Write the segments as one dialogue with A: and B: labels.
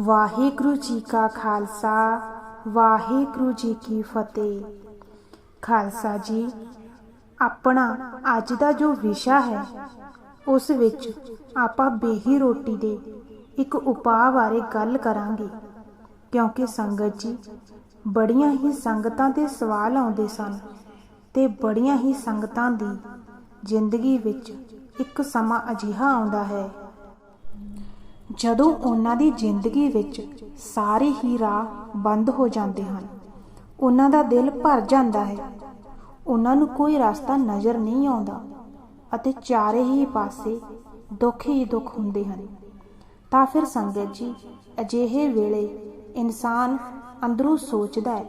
A: ਵਾਹਿਗੁਰੂ ਜੀ ਕਾ ਖਾਲਸਾ, ਵਾਹਿਗੁਰੂ ਜੀ ਕੀ ਫਤਿਹ। ਖਾਲਸਾ ਜੀ, ਆਪਣਾ ਅੱਜ ਦਾ ਜੋ ਵਿਸ਼ਾ ਹੈ, ਉਸ ਵਿੱਚ ਆਪਾਂ ਬੇਹੀ ਰੋਟੀ ਦੇ ਇੱਕ ਉਪਾਅ ਬਾਰੇ ਗੱਲ ਕਰਾਂਗੇ। ਕਿਉਂਕਿ ਸੰਗਤ ਜੀ, ਬੜੀਆਂ ਹੀ ਸੰਗਤਾਂ ਦੇ ਸਵਾਲ ਆਉਂਦੇ ਸਨ ਤੇ ਬੜੀਆਂ ਹੀ ਸੰਗਤਾਂ ਦੀ ਜ਼ਿੰਦਗੀ ਵਿੱਚ ਇੱਕ ਸਮਾਂ ਅਜਿਹਾ ਆਉਂਦਾ ਹੈ। ਜਦੋਂ ਉਹਨਾਂ ਦੀ ਜ਼ਿੰਦਗੀ ਵਿੱਚ ਸਾਰੇ ਹੀ ਰਾਹ ਬੰਦ ਹੋ ਜਾਂਦੇ ਹਨ, ਉਹਨਾਂ ਦਾ ਦਿਲ ਭਰ ਜਾਂਦਾ ਹੈ। ਉਹਨਾਂ ਨੂੰ ਕੋਈ ਰਸਤਾ ਨਜ਼ਰ ਨਹੀਂ ਆਉਂਦਾ ਅਤੇ ਚਾਰੇ ਹੀ ਪਾਸੇ ਦੁੱਖ ਹੀ ਦੁੱਖ ਹੁੰਦੇ ਹਨ। ਤਾਂ ਫਿਰ ਸੰਗਤ ਜੀ, ਅਜਿਹੇ ਵੇਲੇ ਇਨਸਾਨ ਅੰਦਰੋਂ ਸੋਚਦਾ ਹੈ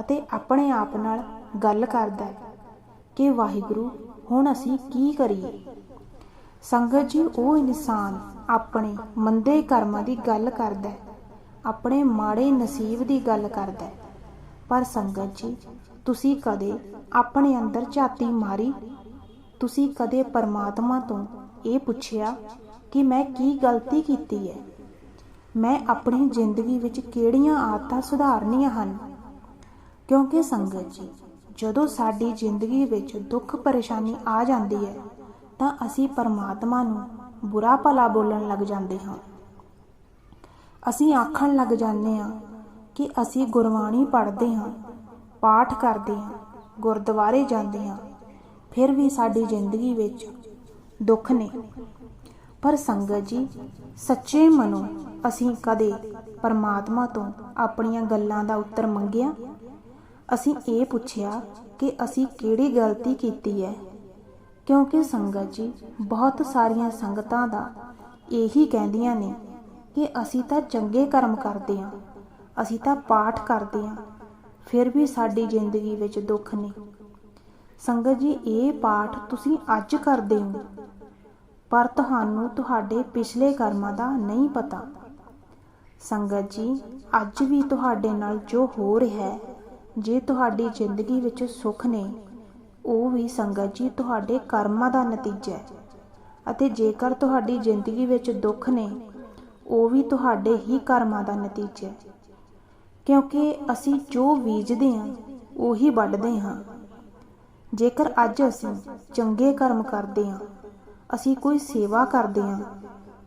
A: ਅਤੇ ਆਪਣੇ ਆਪ ਨਾਲ ਗੱਲ ਕਰਦਾ ਹੈ ਕਿ ਵਾਹਿਗੁਰੂ, ਹੁਣ ਅਸੀਂ ਕੀ ਕਰੀਏ? ਸੰਗਤ ਜੀ, ਉਹ ਇਨਸਾਨ ਆਪਣੇ ਮੰਦੇ ਕਰਮਾਂ ਦੀ ਗੱਲ ਕਰਦਾ ਹੈ, ਆਪਣੇ ਮਾੜੇ ਨਸੀਬ ਦੀ ਗੱਲ ਕਰਦਾ ਹੈ। ਪਰ ਸੰਗਤ ਜੀ, ਤੁਸੀਂ ਕਦੇ ਆਪਣੇ ਅੰਦਰ ਝਾਤੀ ਮਾਰੀ? ਤੁਸੀਂ ਕਦੇ ਪਰਮਾਤਮਾ ਤੋਂ ਇਹ ਪੁੱਛਿਆ ਕਿ ਮੈਂ ਕੀ ਗਲਤੀ ਕੀਤੀ ਹੈ? ਮੈਂ ਆਪਣੀ ਜ਼ਿੰਦਗੀ ਵਿੱਚ ਕਿਹੜੀਆਂ ਆਦਤਾਂ ਸੁਧਾਰਨੀਆਂ ਹਨ? ਕਿਉਂਕਿ ਸੰਗਤ ਜੀ, ਜਦੋਂ ਸਾਡੀ ਜ਼ਿੰਦਗੀ ਵਿੱਚ ਦੁੱਖ ਪਰੇਸ਼ਾਨੀ ਆ ਜਾਂਦੀ ਹੈ ਤਾਂ ਅਸੀਂ ਪਰਮਾਤਮਾ ਨੂੰ ਬੁਰਾ ਭਲਾ ਬੋਲਣ ਲੱਗ ਜਾਂਦੇ ਹਾਂ। ਅਸੀਂ ਆਖਣ ਲੱਗ ਜਾਂਦੇ ਹਾਂ ਕਿ ਅਸੀਂ ਗੁਰਬਾਣੀ ਪੜ੍ਹਦੇ ਹਾਂ, ਪਾਠ ਕਰਦੇ ਹਾਂ, ਗੁਰਦੁਆਰੇ ਜਾਂਦੇ ਹਾਂ, ਫਿਰ ਵੀ ਸਾਡੀ ਜ਼ਿੰਦਗੀ ਵਿੱਚ ਦੁੱਖ ਨੇ। ਪਰ ਸੰਗਤ ਜੀ, ਸੱਚੇ ਮਨੋਂ ਅਸੀਂ ਕਦੇ ਪਰਮਾਤਮਾ ਤੋਂ ਆਪਣੀਆਂ ਗੱਲਾਂ ਦਾ ਉੱਤਰ ਮੰਗਿਆ? ਅਸੀਂ ਇਹ ਪੁੱਛਿਆ ਕਿ ਅਸੀਂ ਕਿਹੜੀ ਗਲਤੀ ਕੀਤੀ ਹੈ? ਕਿਉਂਕਿ ਸੰਗਤ ਜੀ, ਬਹੁਤ ਸਾਰੀਆਂ ਸੰਗਤਾਂ ਦਾ ਇਹੀ ਕਹਿੰਦੀਆਂ ਨੇ ਕਿ ਅਸੀਂ ਤਾਂ ਚੰਗੇ ਕਰਮ ਕਰਦੇ ਹਾਂ, ਅਸੀਂ ਤਾਂ ਪਾਠ ਕਰਦੇ ਹਾਂ, ਫਿਰ ਵੀ ਸਾਡੀ ਜ਼ਿੰਦਗੀ ਵਿੱਚ ਦੁੱਖ ਨੇ ਸੰਗਤ ਜੀ, ਇਹ ਪਾਠ ਤੁਸੀਂ ਅੱਜ ਕਰਦੇ ਹੋ, ਪਰ ਤੁਹਾਨੂੰ ਤੁਹਾਡੇ ਪਿਛਲੇ ਕਰਮਾਂ ਦਾ ਨਹੀਂ ਪਤਾ। ਸੰਗਤ ਜੀ, ਅੱਜ ਵੀ ਤੁਹਾਡੇ ਨਾਲ ਜੋ ਹੋ ਰਿਹਾ ਹੈ, ਜੇ ਤੁਹਾਡੀ ਜ਼ਿੰਦਗੀ ਵਿੱਚ ਸੁੱਖ ਨੇ ਉਹ ਵੀ ਸੰਗਤ ਜੀ, ਤੁਹਾਡੇ ਕਰਮਾਂ ਦਾ ਨਤੀਜਾ ਹੈ। ਅਤੇ ਜੇਕਰ ਤੁਹਾਡੀ ਜ਼ਿੰਦਗੀ ਵਿੱਚ ਦੁੱਖ ਨੇ, ਉਹ ਵੀ ਤੁਹਾਡੇ ਹੀ ਕਰਮਾਂ ਦਾ ਨਤੀਜਾ ਹੈ। ਕਿਉਂਕਿ ਅਸੀਂ ਜੋ ਬੀਜਦੇ ਹਾਂ, ਉਹੀ ਵੱਢਦੇ ਹਾਂ। ਜੇਕਰ ਅੱਜ ਅਸੀਂ ਚੰਗੇ ਕਰਮ ਕਰਦੇ ਹਾਂ, ਅਸੀਂ ਕੋਈ ਸੇਵਾ ਕਰਦੇ ਹਾਂ,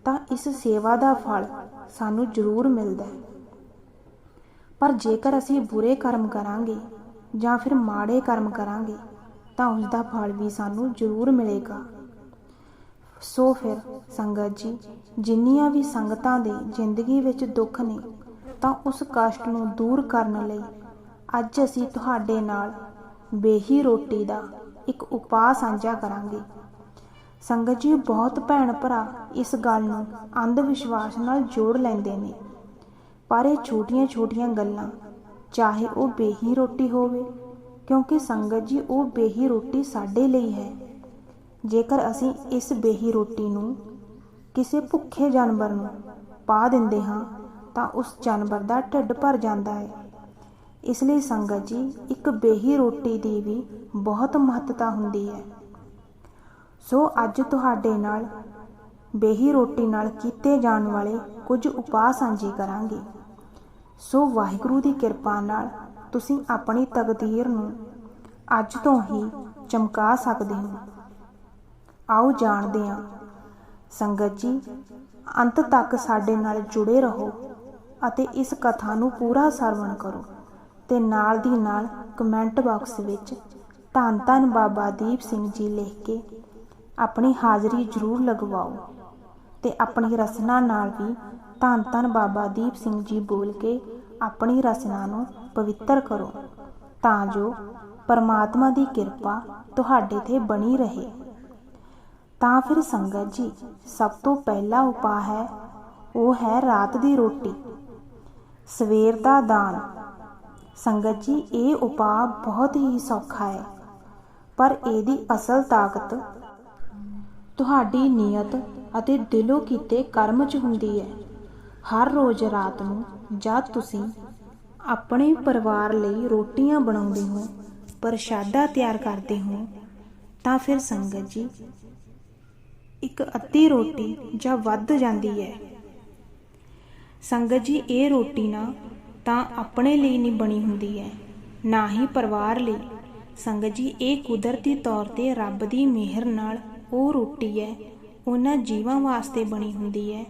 A: ਤਾਂ ਇਸ ਸੇਵਾ ਦਾ ਫਲ ਸਾਨੂੰ ਜ਼ਰੂਰ ਮਿਲਦਾ ਹੈ। ਪਰ ਜੇਕਰ ਅਸੀਂ ਬੁਰੇ ਕਰਮ ਕਰਾਂਗੇ ਜਾਂ ਫਿਰ ਮਾੜੇ ਕਰਮ ਕਰਾਂਗੇ ਤਾਂ ਉਸ ਦਾ ਫਲ ਵੀ ਸਾਨੂੰ ਜ਼ਰੂਰ ਮਿਲੇਗਾ। ਸੋ ਫਿਰ ਸੰਗਤ ਜੀ, ਜਿੰਨੀਆਂ ਵੀ ਸੰਗਤਾਂ ਦੇ ਜ਼ਿੰਦਗੀ ਵਿੱਚ ਦੁੱਖ ਨੇ, ਤਾਂ ਉਸ ਕਸ਼ਟ ਨੂੰ ਦੂਰ ਕਰਨ ਲਈ ਅੱਜ ਅਸੀਂ ਤੁਹਾਡੇ ਨਾਲ ਬੇਹੀ ਰੋਟੀ ਦਾ ਇੱਕ ਉਪਾਅ ਸਾਂਝਾ ਕਰਾਂਗੇ। ਸੰਗਤ ਜੀ, ਬਹੁਤ ਭੈਣ ਭਰਾ ਇਸ ਗੱਲ ਨੂੰ ਅੰਧ ਵਿਸ਼ਵਾਸ ਨਾਲ ਜੋੜ ਲੈਂਦੇ ਨੇ। ਪਰ ਇਹ ਛੋਟੀਆਂ-ਛੋਟੀਆਂ ਗੱਲਾਂ, ਚਾਹੇ ਉਹ ਬੇਹੀ ਰੋਟੀ ਹੋਵੇ ਕਿਉਂਕਿ ਸੰਗਤ ਜੀ, ਉਹ ਬੇਹੀ ਰੋਟੀ ਸਾਡੇ ਲਈ ਹੈ। ਜੇਕਰ ਅਸੀਂ ਇਸ ਬੇਹੀ ਰੋਟੀ ਨੂੰ ਕਿਸੇ ਭੁੱਖੇ ਜਾਨਵਰ ਨੂੰ ਪਾ ਦਿੰਦੇ ਹਾਂ, ਤਾਂ ਉਸ ਜਾਨਵਰ ਦਾ ਢਿੱਡ ਭਰ ਜਾਂਦਾ ਹੈ। ਇਸ ਲਈ ਸੰਗਤ ਜੀ, ਇੱਕ ਬੇਹੀ ਰੋਟੀ ਦੀ ਵੀ ਬਹੁਤ ਮਹੱਤਤਾ ਹੁੰਦੀ ਹੈ। ਸੋ ਅੱਜ ਤੁਹਾਡੇ ਨਾਲ ਬੇਹੀ ਰੋਟੀ ਨਾਲ ਕੀਤੇ ਜਾਣ ਵਾਲੇ ਕੁਝ ਉਪਾਅ ਸਾਂਝੇ ਕਰਾਂਗੇ। ਸੋ ਵਾਹਿਗੁਰੂ ਦੀ ਕਿਰਪਾ ਨਾਲ ਤੁਸੀਂ ਆਪਣੀ ਤਕਦੀਰ ਨੂੰ ਅੱਜ ਤੋਂ ਹੀ ਚਮਕਾ ਸਕਦੇ ਹੋ। ਆਓ ਜਾਣਦੇ ਹਾਂ। ਸੰਗਤ ਜੀ, ਅੰਤ ਤੱਕ ਸਾਡੇ ਨਾਲ ਜੁੜੇ ਰਹੋ ਅਤੇ ਇਸ ਕਥਾ ਨੂੰ ਪੂਰਾ ਸਰਵਣ ਕਰੋ ਤੇ ਨਾਲ ਦੀ ਨਾਲ ਕਮੈਂਟ ਬਾਕਸ ਵਿੱਚ ਧੰਨ ਧੰਨ ਬਾਬਾ ਦੀਪ ਸਿੰਘ ਜੀ ਲਿਖ ਕੇ ਆਪਣੀ ਹਾਜ਼ਰੀ ਜ਼ਰੂਰ ਲਗਵਾਓ ਤੇ ਆਪਣੀ ਰਸਨਾ ਨਾਲ ਵੀ ਧੰਨ ਧੰਨ ਬਾਬਾ ਦੀਪ ਸਿੰਘ ਜੀ ਬੋਲ ਕੇ ਆਪਣੀ ਰਸਨਾ ਨੂੰ ਪਵਿੱਤਰ ਕਰੋ, ਤਾਂ ਜੋ ਪਰਮਾਤਮਾ ਦੀ ਕਿਰਪਾ ਤੁਹਾਡੇ ਤੇ ਬਣੀ ਰਹੇ। ਤਾਂ ਫਿਰ ਸੰਗਤ ਜੀ, ਸਭ ਤੋਂ ਪਹਿਲਾ ਉਪਾਅ ਹੈ, ਉਹ ਹੈ ਰਾਤ ਦੀ ਰੋਟੀ, ਸਵੇਰ ਦਾ ਦਾਨ। ਸੰਗਤ ਜੀ, ਇਹ ਉਪਾਅ ਬਹੁਤ ਹੀ ਸੌਖਾ ਹੈ, ਪਰ ਇਹਦੀ ਅਸਲ ਤਾਕਤ ਤੁਹਾਡੀ ਨੀਅਤ ਅਤੇ ਦਿਲੋਂ ਕੀਤੇ ਕਰਮ 'ਚ ਹੁੰਦੀ ਹੈ। ਹਰ ਰੋਜ਼ ਰਾਤ ਨੂੰ ਜਦ ਤੁਸੀਂ ਆਪਣੇ ਪਰਿਵਾਰ ਲਈ ਰੋਟੀਆਂ ਬਣਾਉਂਦੇ ਹੋ, ਪ੍ਰਸ਼ਾਦਾ ਤਿਆਰ ਕਰਦੇ ਹੋ, ਤਾਂ ਫਿਰ ਸੰਗਤ ਜੀ, ਇੱਕ ਅੱਧੀ ਰੋਟੀ ਜਾਂ ਵੱਧ ਜਾਂਦੀ ਹੈ। ਸੰਗਤ ਜੀ, ਇਹ ਰੋਟੀ ਨਾ ਤਾਂ ਆਪਣੇ ਲਈ ਨਹੀਂ ਬਣੀ ਹੁੰਦੀ ਹੈ, ਨਾ ਹੀ ਪਰਿਵਾਰ ਲਈ। ਸੰਗਤ ਜੀ, ਇਹ ਕੁਦਰਤੀ ਤੌਰ ਤੇ ਰੱਬ ਦੀ ਮਿਹਰ ਨਾਲ ਉਹ ਰੋਟੀ ਹੈ, ਉਹਨਾਂ ਜੀਵਾਂ ਵਾਸਤੇ ਬਣੀ ਹੁੰਦੀ ਹੈ।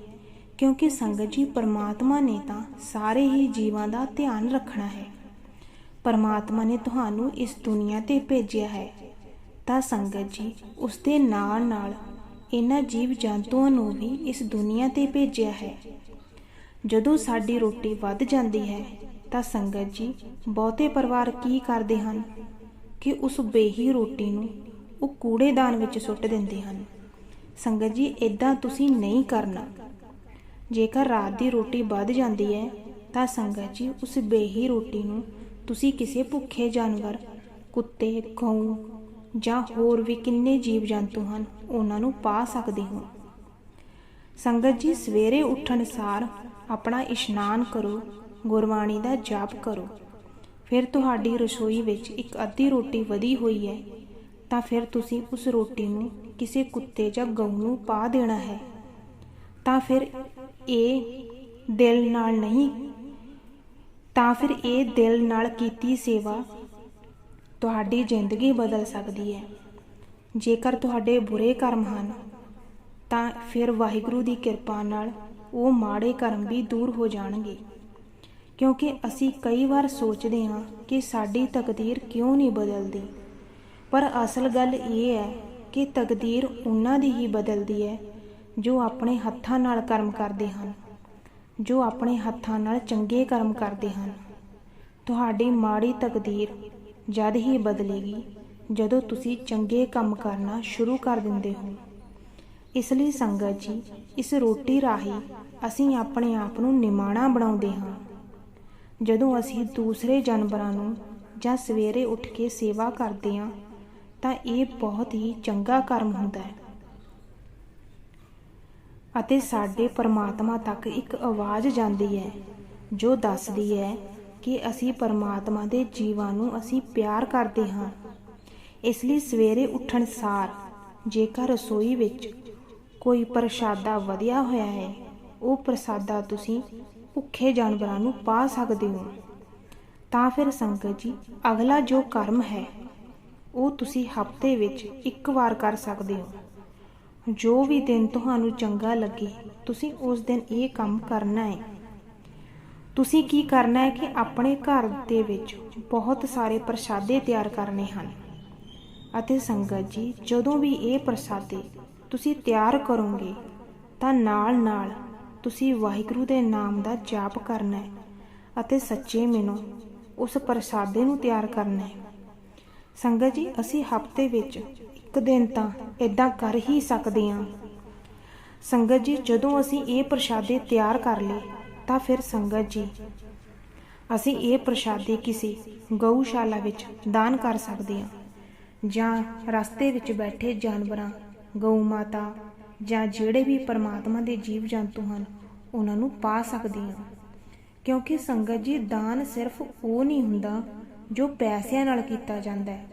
A: ਕਿਉਂਕਿ ਸੰਗਤ ਜੀ, ਪਰਮਾਤਮਾ ਨੇ ਤਾਂ ਸਾਰੇ ਹੀ ਜੀਵਾਂ ਦਾ ਧਿਆਨ ਰੱਖਣਾ ਹੈ। ਪਰਮਾਤਮਾ ਨੇ ਤੁਹਾਨੂੰ ਇਸ ਦੁਨੀਆ ਤੇ ਭੇਜਿਆ ਹੈ। ਤਾਂ ਸੰਗਤ ਜੀ ਉਸ ਦੇ ਨਾਲ ਨਾਲ ਇਹਨਾਂ ਜੀਵ ਜੰਤੂਆਂ ਨੂੰ ਵੀ ਇਸ ਦੁਨੀਆ ਤੇ ਭੇਜਿਆ ਹੈ। ਜਦੋਂ ਸਾਡੀ ਰੋਟੀ ਵੱਧ ਜਾਂਦੀ ਹੈ, ਤਾਂ ਸੰਗਤ ਜੀ, ਬਹੁਤੇ ਪਰਿਵਾਰ ਕੀ ਕਰਦੇ ਹਨ? ਕਿ ਉਸ ਬੇਹੀ ਰੋਟੀ ਨੂੰ ਉਹ ਕੂੜੇਦਾਨ ਵਿੱਚ ਸੁੱਟ ਦਿੰਦੇ ਹਨ। ਸੰਗਤ ਜੀ ਇਦਾਂ ਤੁਸੀਂ ਨਹੀਂ ਕਰਨਾ। ਜੇਕਰ ਰਾਤ ਦੀ ਰੋਟੀ ਵੱਧ ਜਾਂਦੀ ਹੈ, ਤਾਂ ਸੰਗਤ ਜੀ, ਉਸ ਬੇਹੀ ਰੋਟੀ ਨੂੰ ਤੁਸੀਂ ਕਿਸੇ ਭੁੱਖੇ ਜਾਨਵਰ, ਕੁੱਤੇ, ਗਊ ਜਾਂ ਹੋਰ ਵੀ ਕਿੰਨੇ ਜੀਵ ਜੰਤੂ ਹਨ, ਉਹਨਾਂ ਨੂੰ ਪਾ ਸਕਦੇ ਹੋ। ਸੰਗਤ ਜੀ, ਸਵੇਰੇ ਉੱਠਣ ਸਾਰ ਆਪਣਾ ਇਸ਼ਨਾਨ ਕਰੋ, ਗੁਰਬਾਣੀ ਦਾ ਜਾਪ ਕਰੋ। ਫਿਰ ਤੁਹਾਡੀ ਰਸੋਈ ਵਿੱਚ ਇੱਕ ਅੱਧੀ ਰੋਟੀ ਵਧੀ ਹੋਈ ਹੈ, ਤਾਂ ਫਿਰ ਤੁਸੀਂ ਉਸ ਰੋਟੀ ਨੂੰ ਕਿਸੇ ਕੁੱਤੇ ਜਾਂ ਗਊ ਨੂੰ ਪਾ ਦੇਣਾ ਹੈ। ਤਾਂ ਫਿਰ ਇਹ ਦਿਲ ਨਾਲ ਨਹੀਂ, ਤਾਂ ਫਿਰ ਇਹ ਦਿਲ ਨਾਲ ਕੀਤੀ ਸੇਵਾ ਤੁਹਾਡੀ ਜ਼ਿੰਦਗੀ ਬਦਲ ਸਕਦੀ ਹੈ। ਜੇਕਰ ਤੁਹਾਡੇ ਬੁਰੇ ਕਰਮ ਹਨ, ਤਾਂ ਫਿਰ ਵਾਹਿਗੁਰੂ ਦੀ ਕਿਰਪਾ ਨਾਲ ਉਹ ਮਾੜੇ ਕਰਮ ਵੀ ਦੂਰ ਹੋ ਜਾਣਗੇ। ਕਿਉਂਕਿ ਅਸੀਂ ਕਈ ਵਾਰ ਸੋਚਦੇ ਹਾਂ ਕਿ ਸਾਡੀ ਤਕਦੀਰ ਕਿਉਂ ਨਹੀਂ ਬਦਲਦੀ। ਪਰ ਅਸਲ ਗੱਲ ਇਹ ਹੈ ਕਿ ਤਕਦੀਰ ਉਹਨਾਂ ਦੀ ਹੀ ਬਦਲਦੀ ਹੈ ਜੋ ਆਪਣੇ ਹੱਥਾਂ ਨਾਲ ਕਰਮ ਕਰਦੇ ਹਨ, ਜੋ ਆਪਣੇ ਹੱਥਾਂ ਨਾਲ ਚੰਗੇ ਕਰਮ ਕਰਦੇ ਹਨ। ਤੁਹਾਡੀ ਮਾੜੀ ਤਕਦੀਰ ਜਦ ਹੀ ਬਦਲੇਗੀ, ਜਦੋਂ ਤੁਸੀਂ ਚੰਗੇ ਕੰਮ ਕਰਨਾ ਸ਼ੁਰੂ ਕਰ ਦਿੰਦੇ ਹੋ। ਇਸ ਲਈ ਸੰਗਤ ਜੀ, ਇਸ ਰੋਟੀ ਰਾਹੀਂ ਅਸੀਂ ਆਪਣੇ ਆਪ ਨੂੰ ਨਿਮਾਣਾ ਬਣਾਉਂਦੇ ਹਾਂ। ਜਦੋਂ ਅਸੀਂ ਦੂਸਰੇ ਜਾਨਵਰਾਂ ਨੂੰ ਜਾਂ ਸਵੇਰੇ ਉੱਠ ਕੇ ਸੇਵਾ ਕਰਦੇ ਹਾਂ, ਤਾਂ ਇਹ ਬਹੁਤ ਹੀ ਚੰਗਾ ਕਰਮ ਹੁੰਦਾ ਹੈ। ਅਤੇ ਸਾਡੇ ਪਰਮਾਤਮਾ ਤੱਕ ਇੱਕ ਆਵਾਜ਼ ਜਾਂਦੀ ਹੈ, ਜੋ ਦੱਸਦੀ ਹੈ ਕਿ ਅਸੀਂ ਪਰਮਾਤਮਾ ਦੇ ਜੀਵਾਂ ਨੂੰ ਅਸੀਂ ਪਿਆਰ ਕਰਦੇ ਹਾਂ। ਇਸ ਲਈ ਸਵੇਰੇ ਉੱਠਣ ਸਾਰ, ਜੇਕਰ ਰਸੋਈ ਵਿੱਚ ਕੋਈ ਪ੍ਰਸ਼ਾਦਾ ਵਧਿਆ ਹੋਇਆ ਹੈ, ਉਹ ਪ੍ਰਸਾਦਾ ਤੁਸੀਂ ਭੁੱਖੇ ਜਾਨਵਰਾਂ ਨੂੰ ਪਾ ਸਕਦੇ ਹੋ। ਤਾਂ ਫਿਰ ਸੰਗਤ ਜੀ, ਅਗਲਾ ਜੋ ਕਰਮ ਹੈ, ਉਹ ਤੁਸੀਂ ਹਫ਼ਤੇ ਵਿੱਚ ਇੱਕ ਵਾਰ ਕਰ ਸਕਦੇ ਹੋ। ਜੋ ਵੀ ਦਿਨ ਤੁਹਾਨੂੰ ਚੰਗਾ ਲੱਗੇ, ਤੁਸੀਂ ਉਸ ਦਿਨ ਇਹ ਕੰਮ ਕਰਨਾ ਹੈ ਤੁਸੀਂ ਕੀ ਕਰਨਾ ਹੈ ਕਿ ਆਪਣੇ ਘਰ ਦੇ ਵਿੱਚ ਬਹੁਤ ਸਾਰੇ ਪ੍ਰਸ਼ਾਦੇ ਤਿਆਰ ਕਰਨੇ ਹਨ। ਅਤੇ ਸੰਗਤ ਜੀ, ਜਦੋਂ ਵੀ ਇਹ ਪ੍ਰਸ਼ਾਦੇ ਤੁਸੀਂ ਤਿਆਰ ਕਰੋਗੇ, ਤਾਂ ਨਾਲ-ਨਾਲ ਤੁਸੀਂ ਵਾਹਿਗੁਰੂ ਦੇ ਨਾਮ ਦਾ ਜਾਪ ਕਰਨਾ ਹੈ ਅਤੇ ਸੱਚੇ ਮਨੋਂ ਉਸ ਪ੍ਰਸ਼ਾਦੇ ਨੂੰ ਤਿਆਰ ਕਰਨਾ ਹੈ ਸੰਗਤ ਜੀ, ਅਸੀਂ ਹਫ਼ਤੇ ਵਿੱਚ ਇੱਕ ਦਿਨ ਤਾਂ ਇਦਾਂ ਕਰ ਹੀ ਸਕਦੇ ਹਾਂ। ਸੰਗਤ ਜੀ, ਜਦੋਂ ਅਸੀਂ ਇਹ ਪ੍ਰਸ਼ਾਦੇ ਤਿਆਰ ਕਰ ਲਏ, ਤਾਂ ਫਿਰ ਸੰਗਤ ਜੀ, ਅਸੀਂ ਇਹ ਪ੍ਰਸ਼ਾਦੇ ਕਿਸੇ ਗਊਸ਼ਾਲਾ ਵਿੱਚ ਦਾਨ ਕਰ ਸਕਦੇ ਹਾਂ ਜਾਂ ਰਸਤੇ ਵਿੱਚ ਬੈਠੇ ਜਾਨਵਰਾਂ, ਗਊ ਮਾਤਾ ਜਾਂ ਜਿਹੜੇ ਵੀ ਪਰਮਾਤਮਾ ਦੇ ਜੀਵ ਜੰਤੂ ਹਨ, ਉਹਨਾਂ ਨੂੰ ਪਾ ਸਕਦੇ ਹਾਂ। ਕਿਉਂਕਿ ਸੰਗਤ ਜੀ, ਦਾਨ ਸਿਰਫ ਉਹ ਨਹੀਂ ਹੁੰਦਾ ਜੋ ਪੈਸਿਆਂ ਨਾਲ ਕੀਤਾ ਜਾਂਦਾ ਹੈ।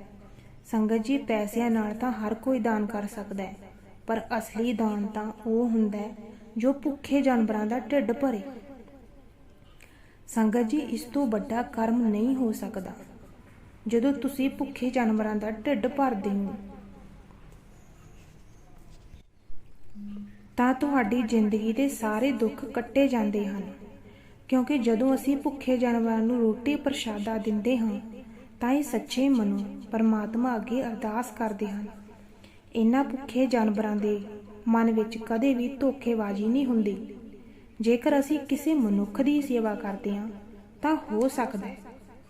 A: ਸੰਗਤ ਜੀ ਪੈਸਿਆਂ ਨਾਲ ਤਾਂ ਹਰ ਕੋਈ ਦਾਨ ਕਰ ਸਕਦਾ ਹੈ, ਪਰ ਅਸਲੀ ਦਾਨ ਤਾਂ ਉਹ ਹੁੰਦਾ ਹੈ ਜੋ ਭੁੱਖੇ ਜਾਨਵਰਾਂ ਦਾ ਢਿੱਡ ਭਰੇ। ਸੰਗਤ ਜੀ, ਇਸ ਤੋਂ ਵੱਡਾ ਕਰਮ ਨਹੀਂ ਹੋ ਸਕਦਾ। ਜਦੋਂ ਤੁਸੀਂ ਭੁੱਖੇ ਜਾਨਵਰਾਂ ਦਾ ਢਿੱਡ ਭਰਦੇ ਹੋ, ਤਾਂ ਤੁਹਾਡੀ ਜ਼ਿੰਦਗੀ ਦੇ ਸਾਰੇ ਦੁੱਖ ਕੱਟੇ ਜਾਂਦੇ ਹਨ। ਕਿਉਂਕਿ ਜਦੋਂ ਅਸੀਂ ਭੁੱਖੇ ਜਾਨਵਰਾਂ ਨੂੰ ਰੋਟੀ ਪ੍ਰਸ਼ਾਦਾ ਦਿੰਦੇ ਹਾਂ ਤਾਂ ਇਹ ਸੱਚੇ ਮਨੋਂ ਪਰਮਾਤਮਾ ਅੱਗੇ ਅਰਦਾਸ ਕਰਦੇ ਹਨ। ਇਹਨਾਂ ਭੁੱਖੇ ਜਾਨਵਰਾਂ ਦੇ ਮਨ ਵਿੱਚ ਕਦੇ ਵੀ ਧੋਖੇਬਾਜ਼ੀ ਨਹੀਂ ਹੁੰਦੀ। ਜੇਕਰ ਅਸੀਂ ਕਿਸੇ ਮਨੁੱਖ ਦੀ ਸੇਵਾ ਕਰਦੇ ਹਾਂ, ਤਾਂ ਹੋ ਸਕਦਾ ਹੈ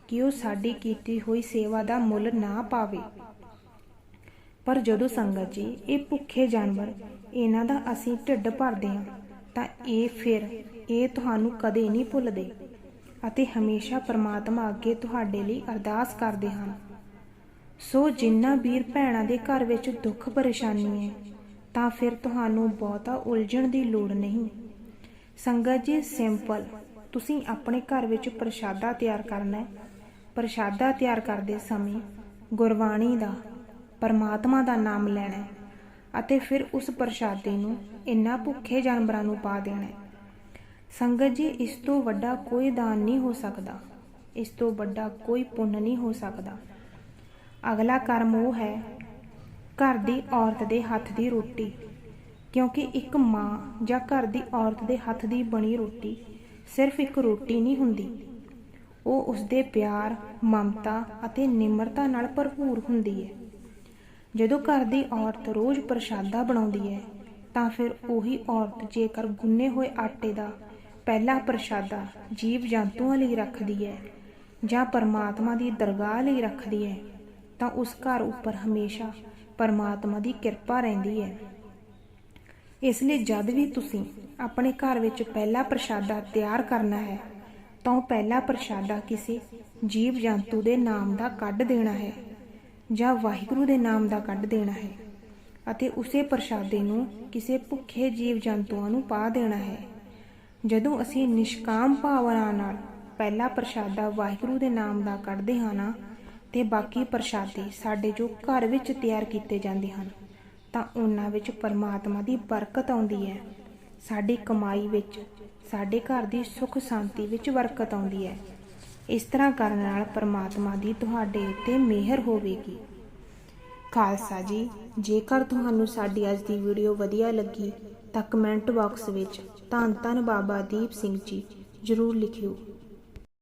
A: ਕਿ ਉਹ ਸਾਡੀ ਕੀਤੀ ਹੋਈ ਸੇਵਾ ਦਾ ਮੁੱਲ ਨਾ ਪਾਵੇ। ਪਰ ਜਦੋਂ ਸੰਗਤ ਜੀ, ਇਹ ਭੁੱਖੇ ਜਾਨਵਰ ਇਹਨਾਂ ਦਾ ਅਸੀਂ ਢਿੱਡ ਭਰਦੇ ਹਾਂ, ਤਾਂ ਇਹ ਫਿਰ ਇਹ ਤੁਹਾਨੂੰ ਕਦੇ ਨਹੀਂ ਭੁੱਲਦੇ। ਅਤੇ ਹਮੇਸ਼ਾ ਪਰਮਾਤਮਾ ਅੱਗੇ ਤੁਹਾਡੇ ਲਈ ਅਰਦਾਸ ਕਰਦੇ ਹਨ ਸੋ ਜਿੰਨਾ ਵੀਰ ਭੈਣਾਂ ਦੇ ਘਰ ਵਿੱਚ ਦੁੱਖ ਪਰੇਸ਼ਾਨੀ ਹੈ, ਤਾਂ ਫਿਰ ਤੁਹਾਨੂੰ ਬਹੁਤਾ ਉਲਝਣ ਦੀ ਲੋੜ ਨਹੀਂ। ਸੰਗਤ ਜੀ, ਸਿੰਪਲ। ਤੁਸੀਂ ਆਪਣੇ ਘਰ ਵਿੱਚ ਪ੍ਰਸ਼ਾਦਾ ਤਿਆਰ ਕਰਨਾ ਹੈ। ਪ੍ਰਸ਼ਾਦਾ ਤਿਆਰ ਕਰਦੇ ਸਮੇਂ ਗੁਰਬਾਣੀ ਦਾ, ਪਰਮਾਤਮਾ ਦਾ ਨਾਮ ਲੈਣਾ ਅਤੇ ਫਿਰ ਉਸ ਪ੍ਰਸ਼ਾਦੇ ਨੂੰ ਇਨ੍ਹਾਂ ਭੁੱਖੇ ਜਾਨਵਰਾਂ ਨੂੰ ਪਾ ਦੇਣਾ ਸੰਗਤ ਜੀ, ਇਸ ਤੋਂ ਵੱਡਾ ਕੋਈ ਦਾਨ ਨਹੀਂ ਹੋ ਸਕਦਾ। ਇਸ ਤੋਂ ਵੱਡਾ ਕੋਈ ਪੁੰਨ ਨਹੀਂ ਹੋ ਸਕਦਾ। ਅਗਲਾ ਕਰਮ ਉਹ ਹੈ, ਘਰ ਦੀ ਔਰਤ ਦੇ ਹੱਥ ਦੀ ਰੋਟੀ। ਕਿਉਂਕਿ ਇੱਕ ਮਾਂ ਜਾਂ ਘਰ ਦੀ ਔਰਤ ਦੇ ਹੱਥ ਦੀ ਬਣੀ ਰੋਟੀ ਸਿਰਫ ਇੱਕ ਰੋਟੀ ਨਹੀਂ ਹੁੰਦੀ। ਉਹ ਉਸਦੇ ਪਿਆਰ, ਮਮਤਾ ਅਤੇ ਨਿਮਰਤਾ ਨਾਲ ਭਰਪੂਰ ਹੁੰਦੀ ਹੈ। ਜਦੋਂ ਘਰ ਦੀ ਔਰਤ ਰੋਜ਼ ਪ੍ਰਸ਼ਾਦਾ ਬਣਾਉਂਦੀ ਹੈ, ਤਾਂ ਫਿਰ ਉਹੀ ਔਰਤ ਜੇਕਰ ਗੁੰਨੇ ਹੋਏ ਆਟੇ ਦਾ ਪਹਿਲਾ ਪ੍ਰਸ਼ਾਦਾ ਜੀਵ ਜੰਤੂਆਂ ਲਈ ਰੱਖਦੀ ਹੈ ਜਾਂ ਪਰਮਾਤਮਾ ਦੀ ਦਰਗਾਹ ਲਈ ਰੱਖਦੀ ਹੈ, ਤਾਂ ਉਸ ਘਰ ਉੱਪਰ ਹਮੇਸ਼ਾ ਪਰਮਾਤਮਾ ਦੀ ਕਿਰਪਾ ਰਹਿੰਦੀ ਹੈ। ਇਸ ਲਈ ਜਦ ਵੀ ਤੁਸੀਂ ਆਪਣੇ ਘਰ ਵਿੱਚ ਪਹਿਲਾ ਪ੍ਰਸ਼ਾਦਾ ਤਿਆਰ ਕਰਨਾ ਹੈ, ਤਾਂ ਉਹ ਪਹਿਲਾ ਪ੍ਰਸ਼ਾਦਾ ਕਿਸੇ ਜੀਵ ਜੰਤੂ ਦੇ ਨਾਮ ਦਾ ਕੱਢ ਦੇਣਾ ਹੈ ਜਾਂ ਵਾਹਿਗੁਰੂ ਦੇ ਨਾਮ ਦਾ ਕੱਢ ਦੇਣਾ ਹੈ ਅਤੇ ਉਸੇ ਪ੍ਰਸ਼ਾਦੇ ਨੂੰ ਕਿਸੇ ਭੁੱਖੇ ਜੀਵ ਜੰਤੂਆਂ ਨੂੰ ਪਾ ਦੇਣਾ ਹੈ। ਜਦੋਂ ਅਸੀਂ ਨਿਸ਼ਕਾਮ ਭਾਵਨਾ ਨਾਲ ਪਹਿਲਾ ਪ੍ਰਸ਼ਾਦਾ ਵਾਹਿਗੁਰੂ ਦੇ ਨਾਮ ਦਾ ਕੱਢਦੇ ਹਾਂ ਨਾ, ਤੇ ਬਾਕੀ ਪ੍ਰਸ਼ਾਦੇ ਸਾਡੇ ਜੋ ਘਰ ਵਿੱਚ ਤਿਆਰ ਕੀਤੇ ਜਾਂਦੇ ਹਨ, ਤਾਂ ਉਹਨਾਂ ਵਿੱਚ ਪਰਮਾਤਮਾ ਦੀ ਬਰਕਤ ਆਉਂਦੀ ਹੈ। ਸਾਡੀ ਕਮਾਈ ਵਿੱਚ, ਸਾਡੇ ਘਰ ਦੀ ਸੁੱਖ ਸ਼ਾਂਤੀ ਵਿੱਚ ਬਰਕਤ ਆਉਂਦੀ ਹੈ। ਇਸ ਤਰ੍ਹਾਂ ਕਰਨ ਨਾਲ ਪਰਮਾਤਮਾ ਦੀ ਤੁਹਾਡੇ ਉੱਤੇ ਮਿਹਰ ਹੋਵੇਗੀ। ਖਾਲਸਾ ਜੀ, ਜੇਕਰ ਤੁਹਾਨੂੰ ਸਾਡੀ ਅੱਜ ਦੀ ਵੀਡੀਓ ਵਧੀਆ ਲੱਗੀ, ਤਾਂ ਕਮੈਂਟ ਬਾਕਸ ਵਿੱਚ ਧੰਨ ਧੰਨ ਬਾਬਾ ਦੀਪ ਸਿੰਘ ਜੀ ਜ਼ਰੂਰ ਲਿਖਿਓ।